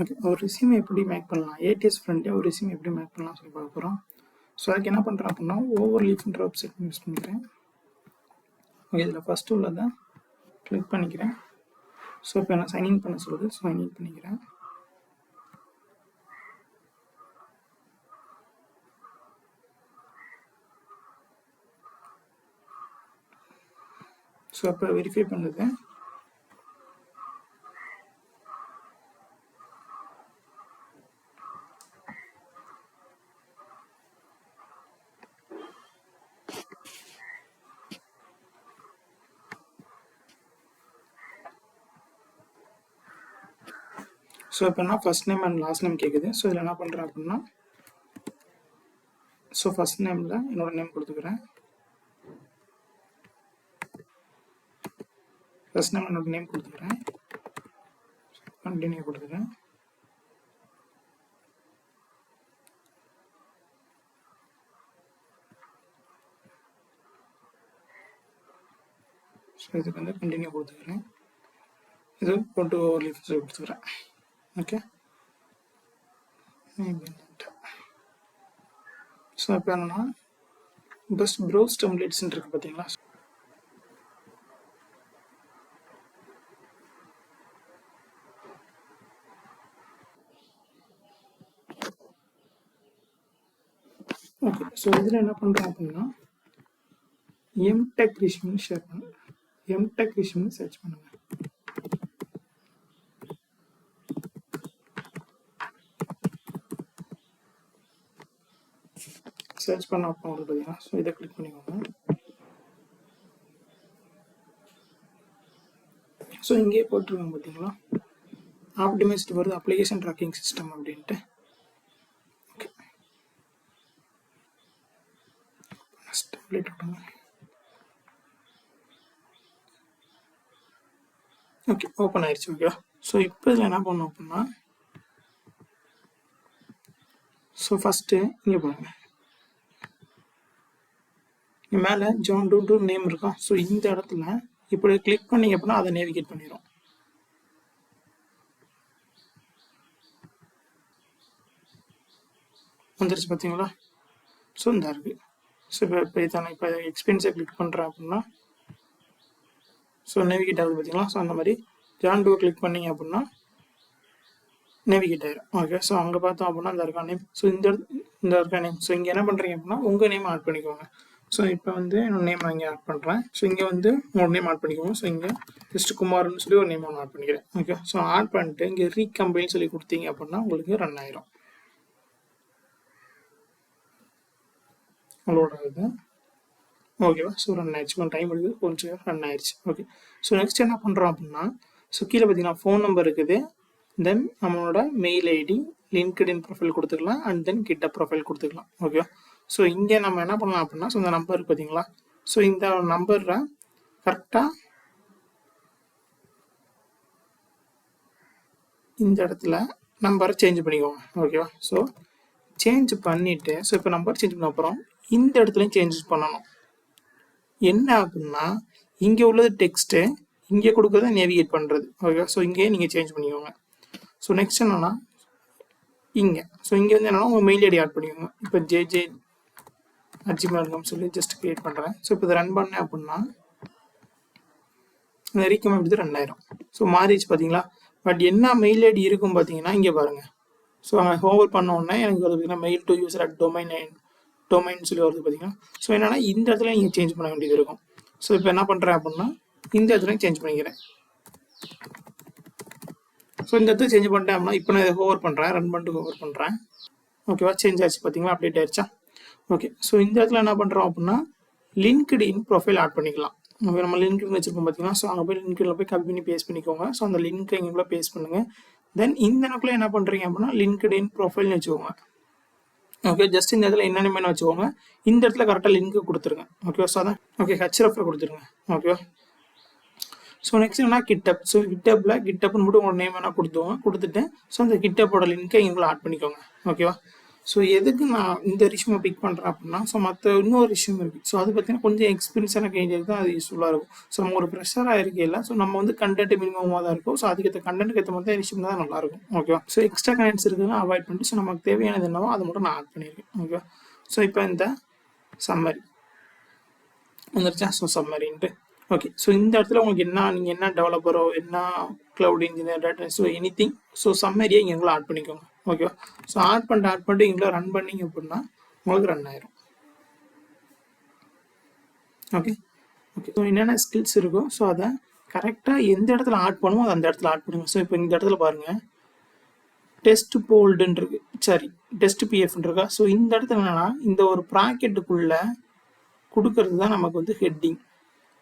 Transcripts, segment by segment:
Okay ஒரு resume எப்படி make பண்ணலாம்? ஏடிஎஸ் ஃப்ரெண்டே ஒரு ரெஸ்யூம் எப்படி மேக் பண்ணலாம் சொல்லி பார்க்க போகிறோம் ஸோ அதுக்கு என்ன பண்ணுறேன் அப்படின்னா ஓவர் லீஃப்ன்ற வெப்சைட் யூஸ் பண்ணிக்கிறேன். ஓகே இதில் ஃபஸ்ட்டு உள்ளதை கிளிக் பண்ணிக்கிறேன். ஸோ இப்போ நான் சைன்இன் பண்ண சொல்லுது சைன்இன் பண்ணிக்கிறேன். ஸோ அப்போ வெரிஃபை பண்ணுது ஸோ இப்போ என்ன first name and last name கேட்குது ஸோ இதில் என்ன பண்ணுறேன் அப்படின்னா ஸோ ஃபர்ஸ்ட் நேமில் என்னோட நேம் கொடுத்துக்கிறேன். ஃபஸ்ட் நேம் என்னோட நேம் கொடுத்துக்கிறேன். கண்டினியூ கொடுத்துக்கிறேன். ஸோ இதுக்கு வந்து கண்டினியூ கொடுத்துக்கிறேன். இது போட்டு ஓவர் லீஃப் கொடுத்துக்கிறேன். ஓகே ஸோ இப்போ என்னன்னா பெஸ்ட் ப்ரௌஸ் டெம்ப்ளேட்ஸ் இருக்கு பார்த்தீங்களா ஓகே ஸோ இதில் என்ன பண்ணுறோம் அப்படின்னா எம்டெக் ரிஷ்யூம்னு ஷேர் பண்ணுங்க எம்டெக் ரிஷ்யூம்னு சர்ச் பண்ணுங்க. சர்ச் பண்ண அப்புறம் வருது பார்த்தீங்கன்னா ஸோ இதை கிளிக் பண்ணிக்கோங்க. ஸோ இங்கேயே போட்டிருக்காங்க பார்த்தீங்களா ஆப்டிமைஸ்ட் வருது. அப்ளிகேஷன் ட்ராக்கிங் சிஸ்டம் அப்படின்ட்டு. ஓகே ஓகே ஓப்பன் ஆயிடுச்சு ஓகேவா ஸோ இப்போ இதில் என்ன பண்ணோம் அப்படின்னா ஸோ ஃபஸ்ட்டு இங்கே பாருங்கள் மேலே ஜான் டூ டூ நேம் இருக்கும். ஸோ இந்த இடத்துல இப்படி கிளிக் பண்ணிங்க அப்படின்னா அதை நேவிகேட் பண்ணிடும் வந்துருச்சு பார்த்தீங்களா ஸோ இந்த இருக்கு. ஸோ இப்போ இப்போ இதை இப்போ எக்ஸ்பீரியன்ஸை கிளிக் பண்ணுறேன் அப்படின்னா ஸோ நேவிகேட் ஆகுது பார்த்தீங்களா ஸோ அந்த மாதிரி ஜான் டூ கிளிக் பண்ணீங்க அப்படின்னா நேவிகேட் ஆயிடும் ஓகே ஸோ அங்கே பார்த்தோம் அப்படின்னா இந்த இருக்கா நேம் ஸோ இந்த இந்த இருக்கா நேம் ஸோ இங்கே என்ன பண்ணுறீங்க அப்படின்னா உங்கள் நேம் ஆட் பண்ணிக்கோங்க. ஸோ இப்போ வந்து என்னோட நேம் நான் இங்கே ஆட் பண்ணுறேன் ஸோ இங்கே வந்து உங்களோட நேம் ஆட் பண்ணிக்கோங்க. ஸோ இங்கே ஜஸ்ட் குமார்னு சொல்லி ஒரு நேம் ஒன்று ஆட் பண்ணிக்கிறேன். ஓகே ஸோ ஆட் பண்ணிட்டு இங்கே ரீகம்பைன் சொல்லி கொடுத்தீங்க அப்படின்னா உங்களுக்கு ரன் ஆயிரும். உங்களோட இது ஓகேவா ஸோ ரன் ஆயிடுச்சு. கொஞ்சம் டைம் எடுக்குது கொஞ்சம் ரன் ஆயிடுச்சு. ஓகே ஸோ நெக்ஸ்ட் என்ன பண்ணுறோம் அப்படின்னா ஸோ கீழே பார்த்தீங்கன்னா ஃபோன் நம்பர் இருக்குது. தென் நம்மளோட மெயில் ஐடி லிங்க்டின் ப்ரொஃபைல் கொடுத்துக்கலாம். அண்ட் தென் கிட்ட ப்ரொஃபைல் கொடுத்துக்கலாம். ஓகேவா ஸோ இங்கே நம்ம என்ன பண்ணலாம் அப்படின்னா ஸோ இந்த நம்பர் பார்த்தீங்களா ஸோ இந்த நம்பரை கரெக்டாக இந்த இடத்துல நம்பரை சேஞ்ச் பண்ணிக்கோங்க. ஓகேவா ஸோ சேஞ்ச் பண்ணிவிட்டு ஸோ இப்போ நம்பர் சேஞ்ச் பண்ண அப்புறம் இந்த இடத்துலையும் சேஞ்சஸ் பண்ணணும். என்ன ஆகுதுன்னா இங்கே உள்ளது டெக்ஸ்ட்டு இங்கே கொடுக்குறத நேவிகேட் பண்ணுறது ஓகேவா ஸோ இங்கேயே நீங்கள் சேஞ்ச் பண்ணிக்கோங்க. ஸோ நெக்ஸ்ட் என்னென்னா இங்கே. ஸோ இங்கே வந்து என்னென்னா உங்கள் மெயில் ஐடி ஆட் பண்ணிக்கோங்க. இப்போ ஜே ஜே அஜிமெயில் சொல்லி ஜஸ்ட் கிரியேட் பண்ணுறேன் ஸோ இப்போ இதை ரன் பண்ணேன் அப்படின்னா இந்த ரீக்கம் எப்படி ரன் ஆயிரும். ஸோ மாறிடுச்சு பார்த்தீங்களா பட் என்ன மெயில் ஐடி இருக்கும் பார்த்தீங்கன்னா இங்கே பாருங்கள் ஸோ அங்கே ஹோவர் பண்ண உடனே எனக்கு வருது பார்த்தீங்கன்னா mail to user at domain domain சொல்லி வருது பார்த்தீங்கன்னா ஸோ என்னென்னா இந்த இடத்துல நீங்கள் சேஞ்ச் பண்ண வேண்டியது இருக்கும். ஸோ இப்போ என்ன பண்ணுறேன் அப்படின்னா இந்த இடத்துல சேஞ்ச் பண்ணிக்கிறேன். ஸோ இந்த இடத்துல சேஞ்ச் பண்ணிட்டேன் அப்படின்னா இப்போ நான் இதை ஹோவர் பண்ணுறேன் ரன் பண்ணிட்டு ஹோவர் பண்ணுறேன் ஓகேவா சேஞ்ச் ஆச்சு பார்த்தீங்களா அப்டேட் ஆயிடுச்சா ஓகே ஸோ இந்த இடத்துல என்ன பண்ணுறோம் அப்படின்னா லிங்க்டு இன் ப்ரொஃபைல் ஆட் பண்ணிக்கலாம் ஓகே நம்ம லிங்க் வச்சிருக்கோம் பார்த்தீங்கன்னா ஸோ அங்கே போய் லிங்க்டில் போய் கம்மி பண்ணி பேஸ்ட் பண்ணிக்கோங்க. ஸோ அந்த லிங்க்கை இங்கே பேஸ்ட் பண்ணுங்கள் தென் இந்த இடத்துல என்ன பண்ணுறீங்க அப்படின்னா லிங்க்டு இன் ப்ரொஃபைல்னு வச்சுக்கோங்க. ஓகே ஜஸ்ட் இந்த இடத்துல என்னென்ன வச்சுக்கோங்க. இந்த இடத்துல கரெக்டாக லிங்க் கொடுத்துருங்க. ஓகேவா ஸோ அதான். ஓகே ஹெச்ரஃபில் கொடுத்துருங்க. ஓகேவா ஸோ நெக்ஸ்ட் என்ன கிட்டப் ஸோ கிட்டப்பில் கிட்டப்னு மட்டும் உங்களோட நேம் வேணால் கொடுத்துவோங்க கொடுத்துட்டு ஸோ அந்த கிட்டப்போட லிங்க்கை எங்களை ஆட் பண்ணிக்கோங்க. ஓகேவா ஸோ எதுக்கு நான் இந்த ரிஷ்யூமை பிக் பண்ணுறேன் அப்படின்னா ஸோ மற்ற இன்னொரு ரிஷ்யூம் இருக்குது ஸோ அது பார்த்தீங்கன்னா கொஞ்சம் எக்ஸ்பீரியன்ஸான கேண்டிடேட் தான் அது யூஸ்ஃபுல்லாக இருக்கும். ஸோ நம்ம ஒரு ப்ரெஷராக இருக்கையில் ஸோ நம்ம வந்து கண்டென்ட் மினிமமாக தான் இருக்கும். ஸோ அதுக்கேற்ற கண்டென்ட் ஏற்ற மாதிரி தான் ரிஷ்யூம் தான் நல்லாயிருக்கும் ஓகேவா ஸோ எக்ஸ்ட்ரா கண்டென்ட்ஸ் இருக்குதுன்னா அவாய்ட் பண்ணிட்டு ஸோ நமக்கு தேவையானது என்னவோ அதை மட்டும் நான் ஆட் பண்ணியிருக்கேன் ஓகேவா ஸோ இப்போ இந்த சம்மரி வந்துருச்சா? ஸோ சம்மரின்ட்டு ஓகே ஸோ இந்த இடத்துல உங்களுக்கு என்ன நீங்கள் என்ன டெவலப்பரோ என்ன cloud engineer data so anything so சம்மரியை இங்கே ஆட் பண்ணிக்கோங்க. ஓகேவா ஸோ ஆட் பண்ணிட்டு ஆட் பண்ணிட்டு இங்கே ரன் பண்ணீங்க அப்படின்னா உங்களுக்கு ரன் ஆயிரும். ஓகே ஓகே ஸோ என்னென்ன ஸ்கில்ஸ் இருக்கோ ஸோ அதை கரெக்டாக எந்த இடத்துல ஆட் பண்ணுமோ அதை அந்த இடத்துல ஆட் பண்ணுங்க. ஸோ இப்போ இந்த இடத்துல பாருங்கள் டெஸ்ட் போல்டுன்னு இருக்கு. சரி டெஸ்ட் பிஎஃப்னு இருக்கா? ஸோ இந்த இடத்துல என்னென்னா இந்த ஒரு ப்ராக்கெட்டுக்குள்ளே கொடுக்கறது தான் நமக்கு வந்து ஹெட்டிங்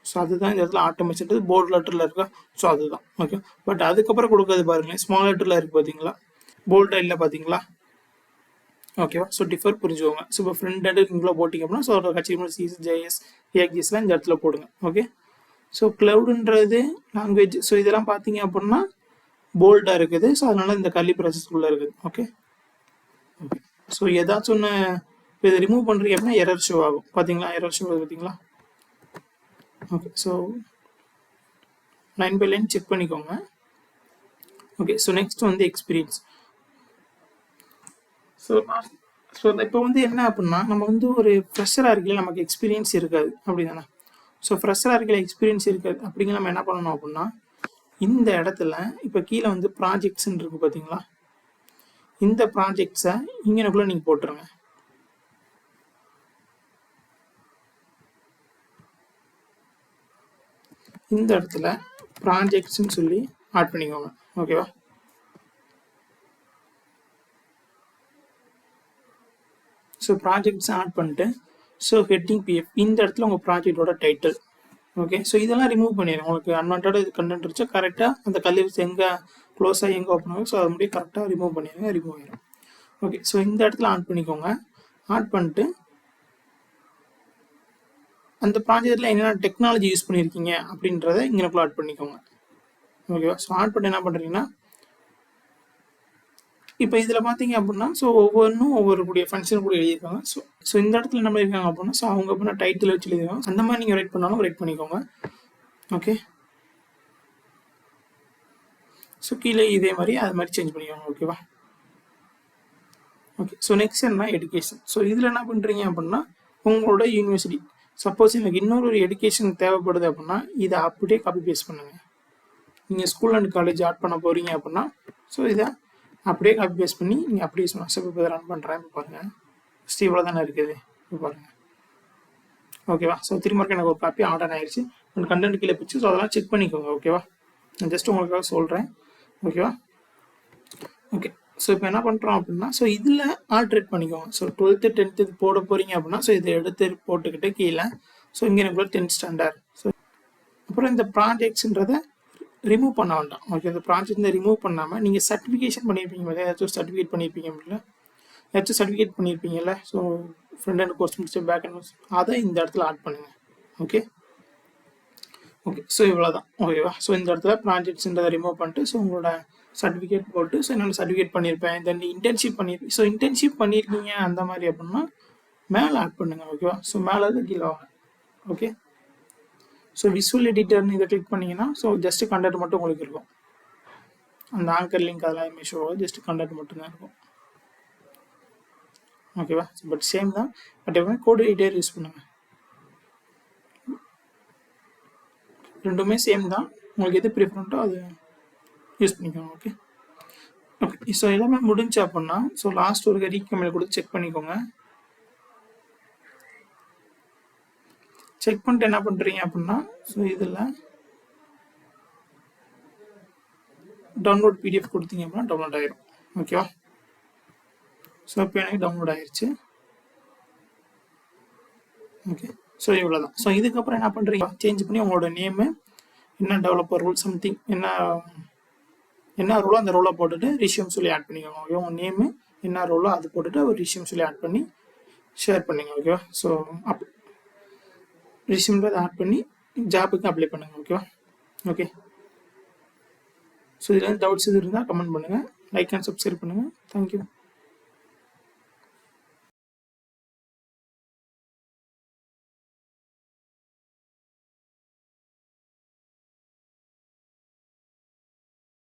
ஸோ அதுதான் இந்த இடத்துல ஆட்டோமேஷன் போர்டு லெட்டரில் இருக்கா? ஸோ அதுதான். ஓகே பட் அதுக்கப்புறம் கொடுக்கறது பாருங்களேன். ஸ்மால் லெட்டரில் இருக்குது பார்த்தீங்களா போல்டாக இல்லை பார்த்தீங்களா ஓகேவா ஸோ டிஃபர் புரிஞ்சுக்கோங்க. ஸோ இப்போ ஃப்ரெண்ட் அண்ட் இங்கே போட்டிங்க அப்படின்னா ஸோ அதோட கட்சி சிஎஸ் ஜேஎஸ் ஏஎக்ஜிஸ்லாம் இந்த இடத்துல போடுங்க. ஓகே ஸோ க்ளவுடுன்றது லாங்குவேஜ் ஸோ இதெல்லாம் பார்த்தீங்க அப்படின்னா போல்டாக இருக்குது. ஸோ அதனால இந்த கல்வி ப்ராசஸ்க்குள்ளே இருக்குது. ஓகே ஓகே ஸோ ஏதாச்சும் ஒன்று இப்போ இதை ரிமூவ் பண்ணுறீங்க அப்படின்னா எரர் ஷோ ஆகும். பார்த்தீங்களா எரர் ஷோ ஆகுது பார்த்தீங்களா okay so line by line check பண்ணிக்கோங்க. ஓகே ஸோ நெக்ஸ்ட் வந்து எக்ஸ்பீரியன்ஸ் ஸோ ஸோ இப்போ வந்து என்ன அப்படின்னா நம்ம வந்து ஒரு ஃப்ரெஷராக இருக்கையில் நமக்கு எக்ஸ்பீரியன்ஸ் இருக்காது. அப்படி தானே ஸோ ஃப்ரெஷராக இருக்கையில் எக்ஸ்பீரியன்ஸ் இருக்காது. அப்படிங்க நம்ம என்ன பண்ணணும் அப்படின்னா இந்த இடத்துல இப்போ கீழே வந்து ப்ராஜெக்ட்ஸ்ன்னு இருக்கு பார்த்தீங்களா இந்த ப்ராஜெக்ட்ஸை இங்கனக்குள்ளே நீங்கள் போட்டுருங்க. இந்த இடத்துல ப்ராஜெக்ட்ஸ்ன்னு சொல்லி ஆட் பண்ணிக்கோங்க. ஓகேவா ஸோ ப்ராஜெக்ட்ஸ் ஆட் பண்ணிட்டு ஸோ ஹெட்டிங் பிஎஃப் இந்த இடத்துல உங்கள் ப்ராஜெக்டோட டைட்டில் ஓகே ஸோ இதெல்லாம் ரிமூவ் பண்ணிடுங்க. உங்களுக்கு அன்வான்ட் கண்டென்ட் இருந்துச்சு கரெக்டாக அந்த கல்லூரி எங்கே க்ளோஸ் ஆகி எங்கே ஓப்பன் ஆகும் ஸோ அதை முடியும் கரெக்டாக ரிமூவ் பண்ணிடுங்க ரிமூவ் ஆயிடும் ஓகே ஸோ இந்த இடத்துல ஆட் பண்ணிக்கோங்க. ஆட் பண்ணிட்டு அந்த ப்ராஜெக்டில் என்னென்ன டெக்னாலஜி யூஸ் பண்ணியிருக்கீங்க அப்படின்றத இங்கே ஆட் பண்ணிக்கோங்க. ஓகேவா ஸோ ஆட் பண்ணி என்ன பண்ணுறீங்கன்னா இப்போ இதில் பார்த்தீங்க அப்படின்னா ஸோ ஒவ்வொன்றும் ஒவ்வொரு கூடிய ஃபங்க்ஷன் கூட எழுதியிருக்காங்க. ஸோ ஸோ இந்த இடத்துல என்ன பண்ணியிருக்காங்க அப்படின்னா ஸோ அவங்க அப்படின்னா டைட்டில் வச்சு எழுதிருக்காங்க அந்த மாதிரி நீங்கள் ரைட் பண்ணாலும் ரைட் பண்ணிக்கோங்க. ஓகே ஸோ கீழே இதே மாதிரி அது மாதிரி சேஞ்ச் பண்ணிக்கோங்க ஓகேவா ஓகே ஸோ நெக்ஸ்ட் என்ன? எடுகேஷன் ஸோ இதில் என்ன பண்ணுறீங்க அப்படின்னா உங்களோட யூனிவர்சிட்டி சப்போஸ் எனக்கு இன்னொரு ஒரு எடுகேஷன் தேவைப்படுது அப்படின்னா இதை அப்படியே காப்பி பேஸ்ட் பண்ணுங்கள் நீங்கள் ஸ்கூல் அண்ட் காலேஜ் ஆட் பண்ண போகிறீங்க அப்படின்னா ஸோ இதை அப்படியே காப்பி பேஸ்ட் பண்ணி நீங்கள் அப்படியே சொல்லலாம் ஸோ இப்போ ரன் பண்ணுறேன் இப்போ பாருங்கள் ஃபஸ்ட்டு இவ்வளோ தானே இருக்குது இப்போ பாருங்கள் ஓகேவா ஸோ திரும்ப எனக்கு ஒரு காப்பி ஆர்டர் ஆயிடுச்சு உங்கள் கண்டென்ட் கீழே பிடிச்சி ஸோ அதெல்லாம் செக் பண்ணிக்கோங்க. ஓகேவா நான் ஜஸ்ட் உங்களுக்காக சொல்கிறேன் ஓகேவா ஓகே ஸோ இப்போ என்ன பண்ணுறோம் அப்படின்னா ஸோ இதில் ஆல்ட்ரேட் பண்ணிக்கோங்க. ஸோ டுவெல்த்து டென்த்து போட போகிறீங்க அப்படின்னா ஸோ இதை எடுத்து போட்டுக்கிட்டு கீழே. ஸோ இங்கே எனக்கு டென்த் ஸ்டாண்டர்ட் ஸோ அப்புறம் இந்த ப்ராஜெக்ட்ஸுன்றதை ரிமூவ் பண்ண வேண்டாம். ஓகே இந்த ப்ராஜெக்ட் ரிமூவ் பண்ணாமல் நீங்கள் சர்டிஃபிகேஷன் பண்ணியிருப்பீங்க ஏதாச்சும் சர்டிஃபிகேட் பண்ணியிருப்பீங்க அப்படின்னா ஏதாச்சும் சர்டிஃபிகேட் பண்ணியிருப்பீங்கல்ல ஸோ ஃப்ரண்ட் அண்ட் கோர்ஸ் முடிச்சு பேக் அண்ட் கோர்ஸ் அதை இந்த இடத்துல ஆட் பண்ணுங்கள் ஓகே ஓகே ஸோ இவ்வளோ தான் ஓகேவா ஸோ இந்த இடத்துல ப்ராஜெக்ட்ஸ்ன்றதை ரிமூவ் பண்ணிட்டு ஸோ உங்களோட சர்டிஃபிகேட் போட்டு ஸோ என்னென்ன சர்டிஃபிகேட் பண்ணியிருப்பேன் தென் இன்டர்ன்ஷிப் பண்ணியிருப்பேன் ஸோ இன்டர்ன்ஷிப் பண்ணியிருக்கீங்க அந்த மாதிரி அப்படின்னா மேலே ஆட் பண்ணுங்கள் ஓகேவா ஸோ மேலே கீழே வாங்க. ஓகே ஸோ விசுவல் எடிட்டர்னு இதை கிளிக் பண்ணிங்கன்னா ஸோ ஜஸ்ட் கண்டென்ட் மட்டும் உங்களுக்கு இருக்கும். அந்த ஆங்கர் லிங்க் அதெல்லாம் எதுவுமே ஷோ ஜஸ்ட் கண்டென்ட் மட்டும்தான் இருக்கும். ஓகேவா பட் சேம் தான். பட் எப்பவுமே கோட் எடிட்டர் யூஸ் பண்ணுங்கள் ரெண்டுமே சேம் தான். உங்களுக்கு எது ப்ரிஃபரண்ட்டோ அது யூஸ் பண்ணிக்கோங்க ஓகே ஓகே ஸோ எல்லாமே முடிஞ்சு அப்படின்னா ஸோ லாஸ்ட் ஒரு ரீகமெண்ட் கொடுத்து செக் பண்ணிக்கோங்க. செக் பண்ணிட்டு என்ன பண்ணுறீங்க அப்படின்னா ஸோ இதில் டவுன்லோட் பிடிஎஃப் கொடுத்தீங்க அப்படின்னா டவுன்லோட் ஆயிரும். ஓகேவா ஸோ இப்போ எனக்கு டவுன்லோட் ஆயிடுச்சு ஓகே ஸோ இவ்வளோ தான் ஸோ இதுக்கப்புறம் என்ன பண்ணுறீங்க சேஞ்ச் பண்ணி உங்களோட நேமு என்ன டெவலப்பர் ரூல் சம்திங் என்ன என்ன ரோலோ அந்த ரோலை போட்டுட்டு ரிஷ்யூம் சொல்லி ஆட் பண்ணிக்கோங்க ஓகே உங்கள் நேமு என்ன ரோலோ அது போட்டுட்டு ஒரு ரிஷ்யூம் சொல்லி ஆட் பண்ணி ஷேர் பண்ணிங்க ஓகேவா ஸோ அப் ரிஷ்யூம்ன்றதை ஆட் பண்ணி ஜாபுக்கு அப்ளை பண்ணுங்கள் ஓகேவா ஓகே ஸோ இதில் டவுட்ஸ் எதுவும் இருந்தால் கமெண்ட் பண்ணுங்கள் லைக் அண்ட் சப்ஸ்கிரைப் பண்ணுங்கள் தேங்க்யூ